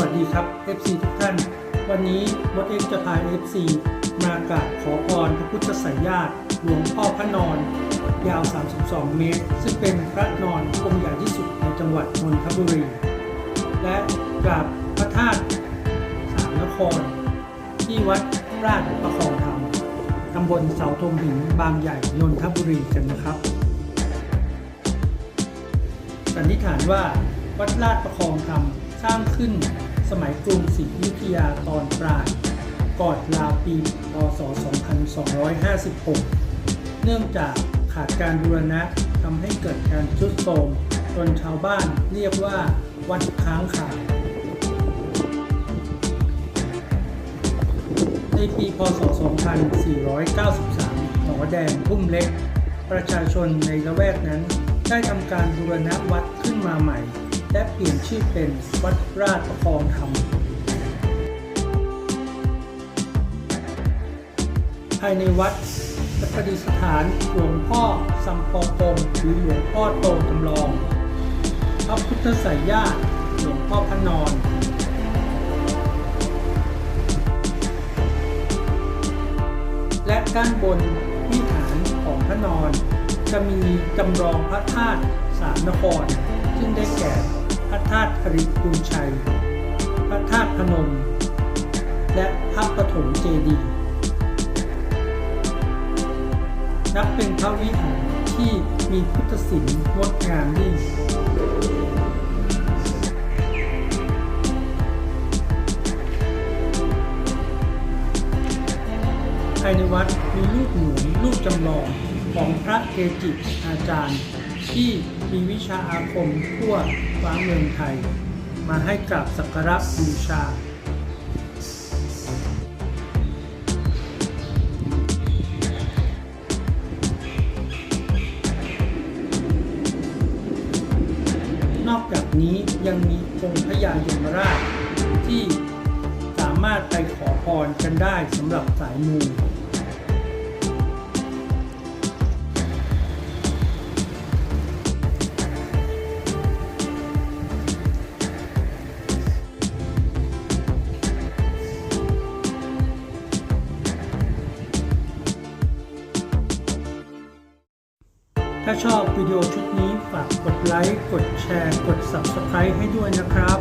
วัสดีครับ FC ทุกท่าน วันนี้มดเอ็กจะพา FC มากราบขอพรพระพุทธสายญาติหลวงพ่อพระนอน ยาว 32 เมตร ซึ่งเป็นพระนอนองค์ใหญ่ที่สุดในจังหวัดนนทบุรี และกราบพระธาตุสามนคร ที่วัดราชประคองธรรมตำบลเสาธงหินบางใหญ่นนทบุรีกันนะครับสันนิษฐานว่าวัดลาดประคองธรรม สร้างขึ้นสมัยกรุงศรีอยุธยาตอนปลายก่อนราวปีพศ 2256 เนื่องจากขาดการบูรณะทำให้เกิดการทรุดโทรมจนชาวบ้านเรียกว่าวัดค้างคาวในปีพศ 2493หนอแดงพุ่มเล็ก ประชาชนในละแวกนั้นได้ทำการบูรณะวัดขึ้นมาใหม่ และเปลี่ยนชื่อเป็นวัดราชประคองธรรม ภายในวัดจะประดิษฐานหลวงพ่อสัมปองปงหรือหลวงพ่อโตจำลอง พระพุทธสายญาติหลวงพ่อพระนอนและด้านบนวิหารของพระนอน จะมีจำลองพระธาตุสามนคร ซึ่งได้แก่ พระธาตุอริพุนชัย พระธาตุพนม และพระปฐมเจดีย์นับเป็นพระวิหารที่มีพุทธศิลป์งดงามยิ่งภายในวัดมีรูปหนุนรูปจำลองของพระเกจิอาจารย์ที่ มีวิชาอาคมทั่วฟ้าเมืองไทย มาให้กราบสักการะบูชานอกจากนี้ยังมีองค์พญายมราชที่สามารถไปขอพรกันได้สำหรับสายมู ถ้าชอบวิดีโอชุดนี้ฝากกดไลค์ กดแชร์ กด Subscribe ให้ด้วยนะครับ